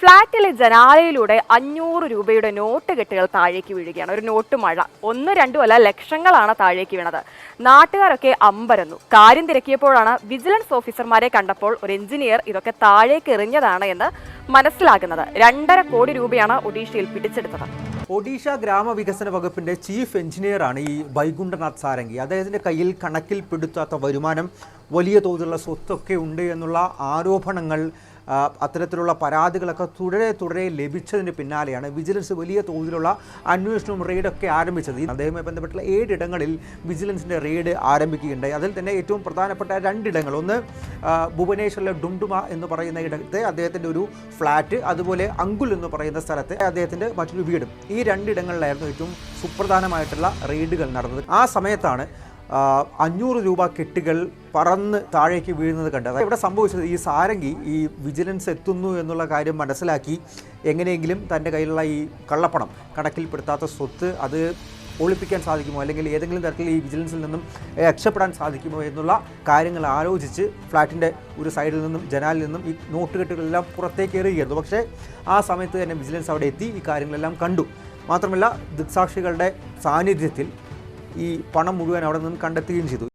ഫ്ളാറ്റിലെ ജനാലയിലൂടെ അഞ്ഞൂറ് രൂപയുടെ നോട്ട് കെട്ടുകൾ താഴേക്ക് വീഴുകയാണ്. ഒരു നോട്ട് മഴ. ഒന്ന് രണ്ടും അല്ല ലക്ഷങ്ങളാണ് താഴേക്ക് വീണത്. നാട്ടുകാരൊക്കെ അമ്പരന്നു. കാര്യം തിരക്കിയപ്പോഴാണ് വിജിലൻസ് ഓഫീസർമാരെ കണ്ടപ്പോൾ ഒരു എഞ്ചിനീയർ ഇതൊക്കെ താഴേക്ക് എറിഞ്ഞതാണ് എന്ന് മനസ്സിലാകുന്നത്. രണ്ടര കോടി രൂപയാണ് ഒഡീഷയിൽ പിടിച്ചെടുത്തത്. ഒഡീഷ ഗ്രാമവികസന വകുപ്പിന്റെ ചീഫ് എഞ്ചിനീയറാണ് ഈ വൈകുണ്ഠനാഥ് സാരംഗി. അദ്ദേഹത്തിന്റെ കയ്യിൽ കണക്കിൽ പിടുത്താത്ത വരുമാനം വലിയ തോതിലുള്ള സ്വത്തൊക്കെ ഉണ്ട് എന്നുള്ള ആരോപണങ്ങൾ അത്തരത്തിലുള്ള പരാതികളൊക്കെ തുടരെ തുടരെ ലഭിച്ചതിന് പിന്നാലെയാണ് വിജിലൻസ് വലിയ തോതിലുള്ള അന്വേഷണവും റെയ്ഡൊക്കെ ആരംഭിച്ചത്. അദ്ദേഹവുമായി ബന്ധപ്പെട്ടുള്ള ഏഴിടങ്ങളിൽ വിജിലൻസിന്റെ റെയ്ഡ് ആരംഭിക്കുകയുണ്ടായി. അതിൽ തന്നെ ഏറ്റവും പ്രധാനപ്പെട്ട രണ്ടിടങ്ങൾ ഒന്ന് ഭുവനേശ്വറിലെ ഡുംഡുമ എന്ന് പറയുന്ന ഇടത്തെ അദ്ദേഹത്തിന്റെ ഒരു ഫ്ലാറ്റ് അതുപോലെ അങ്കുൽ എന്ന് പറയുന്ന സ്ഥലത്തെ അദ്ദേഹത്തിന്റെ മറ്റൊരു വീടും. ഈ രണ്ടിടങ്ങളിലായിരുന്നു ഏറ്റവും സുപ്രധാനമായിട്ടുള്ള റെയ്ഡുകൾ നടന്നത്. ആ സമയത്താണ് അഞ്ഞൂറ് രൂപ കെട്ടുകൾ പറന്ന് താഴേക്ക് വീഴുന്നത് കണ്ടത് ഇവിടെ സംഭവിച്ചത് ഈ സാരംഗി ഈ വിജിലൻസ് എത്തുന്നു എന്നുള്ള കാര്യം മനസ്സിലാക്കി എങ്ങനെയെങ്കിലും തന്റെ കയ്യിലുള്ള ഈ കള്ളപ്പണം കണക്കിൽപ്പെടുത്താത്ത സ്വത്ത് അത് ഒളിപ്പിക്കാൻ സാധിക്കുമോ? അല്ലെങ്കിൽ ഏതെങ്കിലും തരത്തിൽ ഈ വിജിലൻസിൽ നിന്നും രക്ഷപ്പെടാൻ സാധിക്കുമോ എന്നുള്ള കാര്യങ്ങൾ ആലോചിച്ച് ഫ്ലാറ്റിന്റെ ഒരു സൈഡിൽ നിന്നും ജനാലിൽ നിന്നും ഈ നോട്ട് കെട്ടുകളെല്ലാം പുറത്തേക്ക് എറിയുകയായിരുന്നു. പക്ഷേ ആ സമയത്ത് തന്നെ വിജിലൻസ് അവിടെ എത്തി ഈ കാര്യങ്ങളെല്ലാം കണ്ടു. മാത്രമല്ല ദൃക്സാക്ഷികളുടെ സാന്നിധ്യത്തിൽ ഈ പണം മുഴുവൻ അവിടെ നിന്നും കണ്ടെത്തുകയും ചെയ്തു.